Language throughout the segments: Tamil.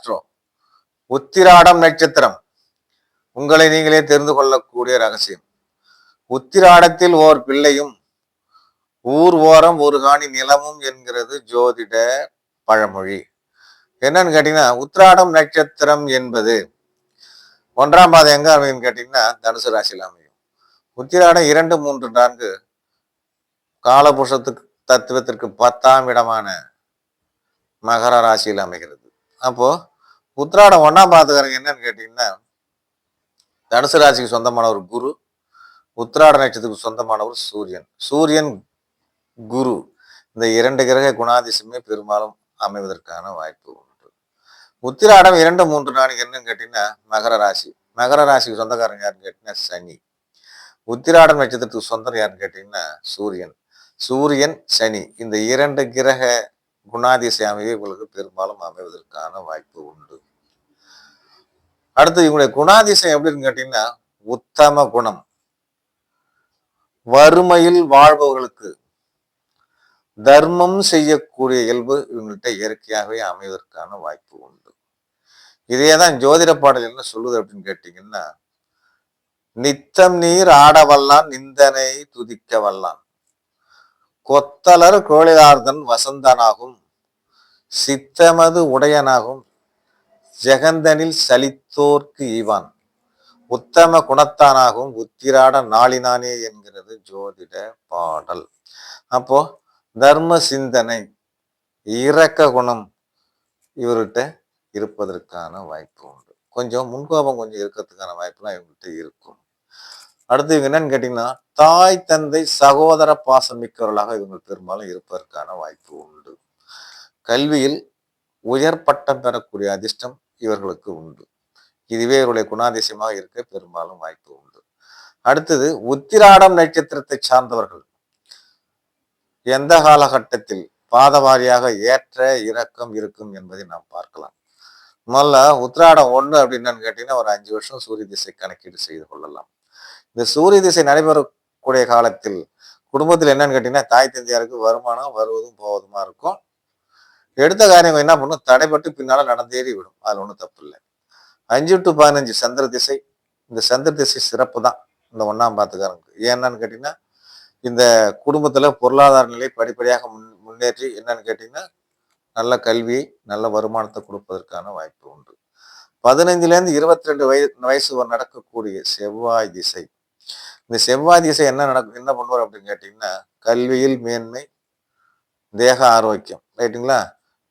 நட்சத்திரம் உத்திராடம் நட்சத்திரம். உங்களை நீங்களே தெரிந்து கொள்ளக்கூடிய ரகசியம். உத்திராடத்தில் ஓர் பிள்ளையும் ஊர் ஓரம் ஒரு காணி நிலமும் என்கிறது ஜோதிட பழமொழி. என்னன்னு கேட்டீங்கன்னா உத்திராடம் நட்சத்திரம் என்பது ஒன்றாம் பாதை எங்க அமையும் கேட்டீங்கன்னா தனுசு ராசியில் அமையும். உத்திராடம் இரண்டு மூன்று நான்கு காலபுருஷத்துக்கு தத்துவத்திற்கு பத்தாம் இடமான மகர ராசியில் அமைகிறது. அப்போ உத்திராடம் ஒன்றாம் பாதக்காரங்க என்னன்னு கேட்டிங்கன்னா தனுசு ராசிக்கு சொந்தமானவர் குரு உத்திராட நட்சத்திரத்துக்கு சொந்தமானவர் சூரியன். சூரியன் குரு. இந்த இரண்டு கிரக குணாதிசயமே பெரும்பாலும் அமைவதற்கான வாய்ப்பு உண்டு. உத்திராடம் இரண்டு மூன்று நாளைக்கு என்னன்னு கேட்டிங்கன்னா மகர ராசி. மகர ராசிக்கு சொந்தக்காரங்க யாருன்னு கேட்டீங்கன்னா சனி. உத்திராடம் நட்சத்திரத்துக்கு சொந்தம் யாருன்னு கேட்டிங்கன்னா சூரியன். சூரியன் சனி. இந்த இரண்டு கிரக குணாதிசய அமைவே உங்களுக்கு பெரும்பாலும் அமைவதற்கான வாய்ப்பு உண்டு. அடுத்து இவங்களுடைய குணாதிசயம் எப்படின்னு கேட்டீங்கன்னா உத்தம குணம். வறுமையில் வாழ்பவர்களுக்கு தர்மம் செய்யக்கூடிய இயல்பு இவங்கள்ட்ட இயற்கையாகவே அமைவதற்கான வாய்ப்பு உண்டு. இதே தான் ஜோதிட பாடல் என்ன சொல்லுது அப்படின்னு கேட்டீங்கன்னா நித்தம் நீர் ஆடவல்லான் நிந்தனை துதிக்க வல்லான். கொத்தலர் கோழிதார்தன் வசந்தனாகும். சித்தமது உடையனாகும். ஜெகந்தனில் சலித்தோர்க்கு ஈவான் உத்தம குணத்தானாகும் உத்திராட நாளினானே என்கிறது ஜோதிட பாடல். அப்போ தர்ம சிந்தனை இரக்க குணம் இவர்கிட்ட இருப்பதற்கான வாய்ப்பு உண்டு. கொஞ்சம் முன்கோபம் கொஞ்சம் இருக்கிறதுக்கான வாய்ப்புலாம் இவங்ககிட்ட இருக்கும். அடுத்து இவங்க என்னன்னு கேட்டீங்கன்னா தாய் தந்தை சகோதர பாசம் மிக்கவர்களாக இவங்க பெரும்பாலும் இருப்பதற்கான வாய்ப்பு உண்டு. கல்வியில் உயர் பட்டம் பெறக்கூடிய அதிர்ஷ்டம் இவர்களுக்கு உண்டு. இதுவே இவருடைய குணாதிசயமாக இருக்க பெரும்பாலும் வாய்ப்பு உண்டு. அடுத்தது உத்திராடம் நட்சத்திரத்தை சார்ந்தவர்கள். எந்த காலகட்டத்தில் பாதவாரியாக ஏற்ற இறக்கம் இருக்கும் என்பதை நாம் பார்க்கலாம். முதல்ல உத்திராடம் ஒன்று அப்படின்னு கேட்டீங்கன்னா ஒரு அஞ்சு வருஷம் சூரிய திசை கணக்கீடு செய்து கொள்ளலாம். இந்த சூரிய திசை நடைபெறக்கூடிய காலத்தில் குடும்பத்தில் என்னன்னு கேட்டீங்கன்னா தாய் தந்தையாருக்கு வருமானம் வருவதும் போவதுமா இருக்கும். எடுத்த காரியம் என்ன பண்ணும் தடைப்பட்டு பின்னால் நடந்தேறி விடும். அதில் ஒன்றும் தப்பு இல்லை. அஞ்சு டு பதினஞ்சு சந்திர திசை. இந்த சந்திர திசை சிறப்பு தான். இந்த ஒன்றாம் பாத்துக்காரங்களுக்கு ஏன்னு கேட்டிங்கன்னா இந்த குடும்பத்தில் பொருளாதார நிலை படிப்படியாக முன் முன்னேற்றி என்னன்னு கேட்டிங்கன்னா நல்ல கல்வியை நல்ல வருமானத்தை கொடுப்பதற்கான வாய்ப்பு உண்டு. பதினைஞ்சுலேருந்து இருபத்தி ரெண்டு வயசு வயசு நடக்கக்கூடிய செவ்வாய் திசை. இந்த செவ்வாய் திசை என்ன நடக்கும் என்ன பண்ணுவார் அப்படின்னு கேட்டிங்கன்னா கல்வியில் மேன்மை தேக ஆரோக்கியம். ரைட்டுங்களா?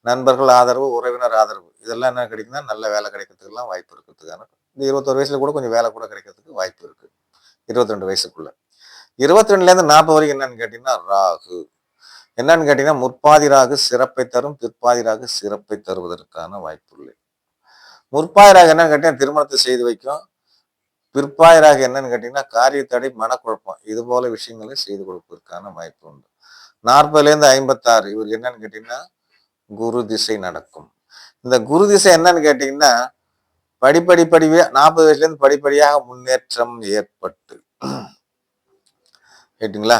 நண்பர்கள் ஆதரவு உறவினர் ஆதரவு இதெல்லாம் என்ன கிடைக்குன்னா நல்ல வேலை கிடைக்கிறதுக்கெல்லாம் வாய்ப்பு இருக்கிறதுக்கான இந்த இருபத்தொரு வயசுல கூட கொஞ்சம் வேலை கூட கிடைக்கிறதுக்கு வாய்ப்பு இருக்கு. இருபத்தி ரெண்டு வயசுக்குள்ள. இருபத்தி ரெண்டுலேருந்து நாற்பது வரைக்கும் என்னன்னு கேட்டீங்கன்னா ராகு. என்னன்னு கேட்டீங்கன்னா முற்பாதி ராகு சிறப்பை தரும் பிற்பாதி ராகு சிறப்பை தருவதற்கான வாய்ப்பு இல்லை முற்பாதி ராகு என்னன்னு கேட்டீங்கன்னா திருமணத்தை செய்து வைக்கும். பிற்பாதி ராகு என்னன்னு கேட்டீங்கன்னா காரியத்தடை மனக்குழப்பம் இது போல விஷயங்களை செய்து கொடுப்பதற்கான வாய்ப்பு உண்டு. நாற்பதுலேருந்து ஐம்பத்தாறு இவர் என்னன்னு கேட்டீங்கன்னா குரு திசை நடக்கும். இந்த குரு திசை என்னன்னு கேட்டீங்கன்னா படிப்படி படிவே நாற்பது வயசுலேருந்து படிப்படியாக முன்னேற்றம் ஏற்பட்டு. கேட்டிங்களா?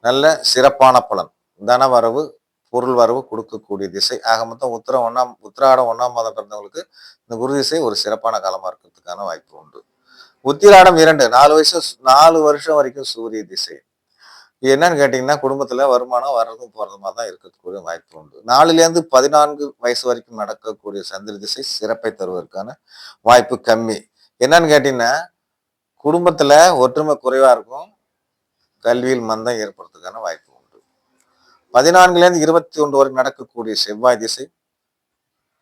நல்ல சிறப்பான பலன். தன வரவு பொருள் வரவு கொடுக்கக்கூடிய திசை. ஆக மொத்தம் உத்தரம் ஒன்னாம் உத்திராடம் ஒன்றாம் மாதம் பிறந்தவங்களுக்கு இந்த குரு திசை ஒரு சிறப்பான காலமாக இருக்கிறதுக்கான வாய்ப்பு உண்டு. உத்திராடம் இரண்டு நாலு வயசு நாலு வருஷம் வரைக்கும் சூரிய திசை. இது என்னன்னு கேட்டீங்கன்னா குடும்பத்துல வருமானம் வர்றதும் போறதுமா தான் இருக்கக்கூடிய வாய்ப்பு உண்டு. நாலுலேருந்து பதினான்கு வயசு வரைக்கும் நடக்கக்கூடிய சந்திர திசை சிறப்பை தருவதற்கான வாய்ப்பு கம்மி. என்னன்னு கேட்டீங்கன்னா குடும்பத்துல ஒற்றுமை குறைவா இருக்கும். கல்வியில் மந்தம் ஏற்படுறதுக்கான வாய்ப்பு உண்டு. பதினான்குலேருந்து இருபத்தி ஒன்று வரை நடக்கக்கூடிய செவ்வாய் திசை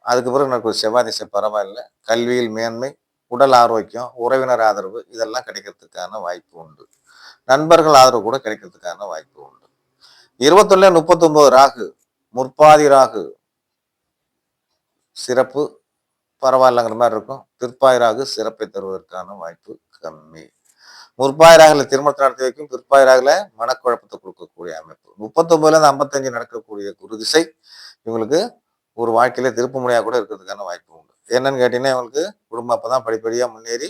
அதுக்கு பிறகு நடக்கக்கூடிய செவ்வாய் திசை பரவாயில்ல. கல்வியில் மேன்மை உடல் ஆரோக்கியம் உறவினர் ஆதரவு இதெல்லாம் கிடைக்கிறதுக்கான வாய்ப்பு உண்டு. நண்பர்கள் ஆதரவு கூட கிடைக்கிறதுக்கான வாய்ப்பு உண்டு. இருபத்தொன்னு முப்பத்தொன்பது ராகு முற்பாதி ராகு சிறப்பு. பரவாயில்லங்கிற மாதிரி இருக்கும். பிற்பாதி ராகு சிறப்பை தருவதற்கான வாய்ப்பு கம்மி. முற்பாய் ராகுல திருமணத்தை நடத்தி வைக்கும் பிற்பாயிராகல மனக்குழப்பத்தை கொடுக்கக்கூடிய அமைப்பு. முப்பத்தொன்பதுல இருந்து ஐம்பத்தஞ்சு நடக்கக்கூடிய குரு திசை இவங்களுக்கு ஒரு வாழ்க்கையில திருப்பு முனையா கூட இருக்கிறதுக்கான வாய்ப்பு உண்டு. என்னன்னு கேட்டீங்கன்னா இவங்களுக்கு குடும்பம் அப்பதான் படிப்படியாக முன்னேறி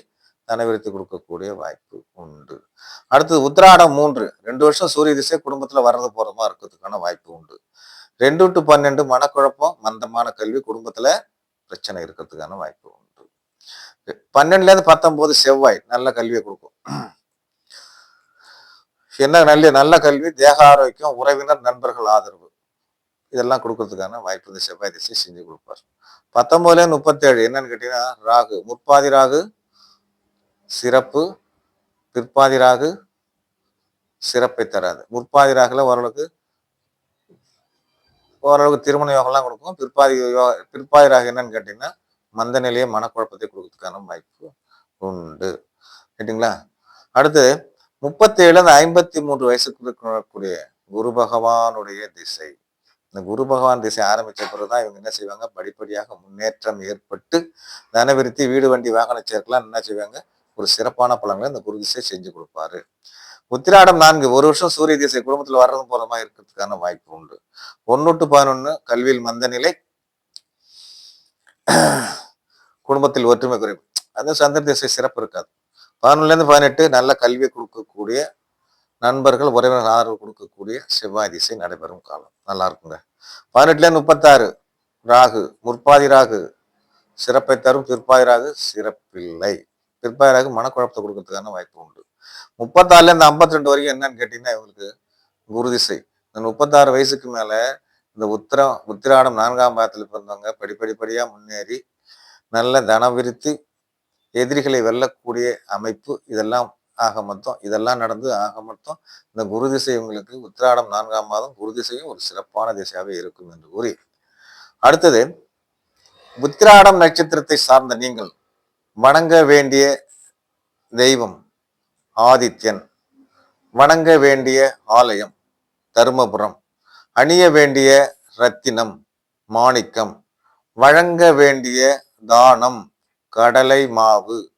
தனவிருத்தி கொடுக்கக்கூடிய வாய்ப்பு உண்டு. அடுத்தது உத்திராடம் மூன்று. ரெண்டு வருஷம் சூரிய திசை குடும்பத்தில் வர்றது போறதுமா இருக்கிறதுக்கான வாய்ப்பு உண்டு. ரெண்டு டு பன்னெண்டு மனக்குழப்பம் மந்தமான கல்வி குடும்பத்தில் பிரச்சனை இருக்கிறதுக்கான வாய்ப்பு உண்டு. பன்னெண்டுலேருந்து பத்தொம்போது செவ்வாய் நல்ல கல்வியை கொடுக்கும். என்ன நல்ல நல்ல கல்வி தேக ஆரோக்கியம் உறவினர் நண்பர்கள் ஆதரவு. இதெல்லாம் கொடுக்கறதுக்கான வாய்ப்பு இந்த செவ்வாய் திசை செஞ்சு கொடுப்பார். பத்தொன்பதுல முப்பத்தேழு என்னன்னு கேட்டீங்கன்னா ராகு முற்பாதி ராகு சிறப்பு பிற்பாதி ராகு சிறப்பை தராது. முற்பாதிராகல ஓரளவுக்கு ஓரளவுக்கு திருமண யோகம்லாம் கொடுக்கும். பிற்பாதி யோ- பிற்பாதி ராகு என்னன்னு கேட்டீங்கன்னா மந்த நிலையை மனக்குழப்பத்தை கொடுக்கறதுக்கான வாய்ப்பு உண்டு. கேட்டிங்களா? அடுத்து முப்பத்தேழு அந்த ஐம்பத்தி மூன்று வயசுக்கு இருக்கக்கூடிய குரு பகவானுடைய திசை. இந்த குரு பகவான் திசை ஆரம்பிச்ச பிறகுதான் இவங்க என்ன செய்வாங்க? படிப்படியாக முன்னேற்றம் ஏற்பட்டு தனவிருத்தி வீடு வண்டி வாகன சேர்க்கலாம் என்ன செய்வாங்க? ஒரு சிறப்பான பலன்களை இந்த குரு திசை செஞ்சு கொடுப்பாரு. உத்திராடம் நான்கு ஒரு வருஷம் சூரிய திசை குடும்பத்தில் வர்றதும் போற இருக்கிறதுக்கான வாய்ப்பு உண்டு. ஒன்னு டு பதினொன்னு கல்வியில் மந்த நிலை. குடும்பத்தில் ஒற்றுமை குறைவு. அது சந்திர திசை சிறப்பு இருக்காது. பதினொன்றுலேருந்து பதினெட்டு நல்ல கல்வியை கொடுக்கக்கூடிய நண்பர்கள் உறவினர் ஆதரவு கொடுக்கக்கூடிய செவ்வாய் திசை நடைபெறும் காலம். நல்லா இருக்குங்க. பதினெட்டுல இருந்து முப்பத்தாறு ராகு முற்பாதி ராகு. சிறப்பை தரும் பிற்பாதி ராகு சிறப்பில்லை. பிற்பயராக மனக்குழப்பத்தை கொடுக்கறதுக்கான வாய்ப்பு உண்டு. முப்பத்தாறுல இருந்து ஐம்பத்தி ரெண்டு வரைக்கும் என்னன்னு கேட்டீங்கன்னா இவங்களுக்கு குருதிசை இந்த முப்பத்தாறு வயசுக்கு மேல இந்த உத்திரம் உத்திராடம் நான்காம் பாகத்தில் பிறந்தவங்க படிப்படிப்படியா முன்னேறி நல்ல தனவிருத்தி எதிரிகளை வெல்லக்கூடிய அமைப்பு இதெல்லாம் ஆக மொத்தம் இதெல்லாம் நடந்து ஆக மொத்தம் இந்த குரு திசை உங்களுக்கு உத்திராடம் நான்காம் மாதம் குரு திசையும் ஒரு சிறப்பான திசையாகவே இருக்கும் என்று கூறி. அடுத்தது உத்திராடம் நட்சத்திரத்தை சார்ந்த நீங்கள். வணங்க வேண்டிய தெய்வம் ஆதித்யன். வணங்க வேண்டிய ஆலயம் தருமபுரம். அணிய வேண்டிய ரத்தினம் மாணிக்கம். வழங்க வேண்டிய தானம் கடலை மாவு.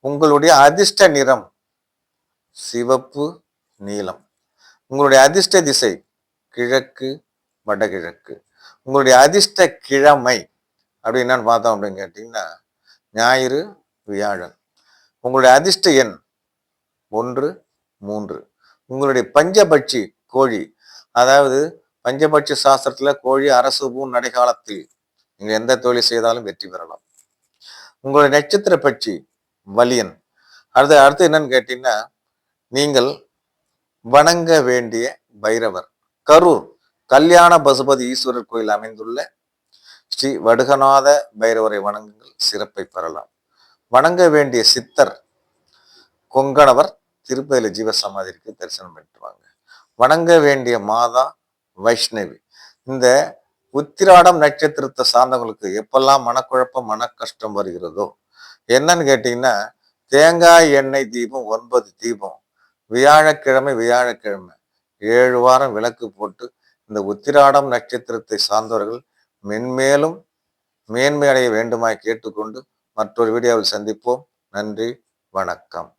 உங்களுடைய அதிர்ஷ்ட நிறம் சிவப்பு நீலம். உங்களுடைய அதிர்ஷ்ட திசை கிழக்கு வடகிழக்கு. உங்களுடைய அதிர்ஷ்ட கிழமை அப்படின்னு பார்த்தோம் அப்படின்னு கேட்டிங்கன்னா ஞாயிறு வியாழன். உங்களுடைய அதிர்ஷ்ட எண் ஒன்று மூன்று. உங்களுடைய பஞ்சபட்சி கோழி. அதாவது பஞ்சபட்சி சாஸ்திரத்தில் கோழி அரசு பூ நடைகாலத்தில் நீங்கள் எந்த தொழில் செய்தாலும் வெற்றி பெறலாம். உங்களுடைய நட்சத்திர பட்சி வலியன். அடுத்து அடுத்து என்னன்னு கேட்டீங்கன்னா நீங்கள் வணங்க வேண்டிய பைரவர். கரூர் கல்யாண பசுபதி ஈஸ்வரர் கோயில் அமைந்துள்ள ஸ்ரீ வடுகநாத பைரவரை வணங்குங்கள். சிறப்பை பெறலாம். வணங்க வேண்டிய சித்தர் கொங்கணவர் திருப்பதியில ஜீவசமாதிக்கு தரிசனம் பெற்றுவாங்க வணங்க வேண்டிய மாதா வைஷ்ணவி. இந்த உத்திராடம் நட்சத்திரத்தை சார்ந்தவங்களுக்கு எப்பெல்லாம் மனக்குழப்பம் மன கஷ்டம் வருகிறதோ என்னன்னு கேட்டீங்கன்னா தேங்காய் எண்ணெய் தீபம் ஒன்பது தீபம். வியாழக்கிழமை வியாழக்கிழமை. ஏழு வாரம் விளக்கு போட்டு இந்த உத்திராடம் நட்சத்திரத்தை சார்ந்தவர்கள் மென்மேலும் மேன்மை அடைய வேண்டுமாய் கேட்டுக்கொண்டு மற்றொரு வீடியோவில் சந்திப்போம். நன்றி வணக்கம்.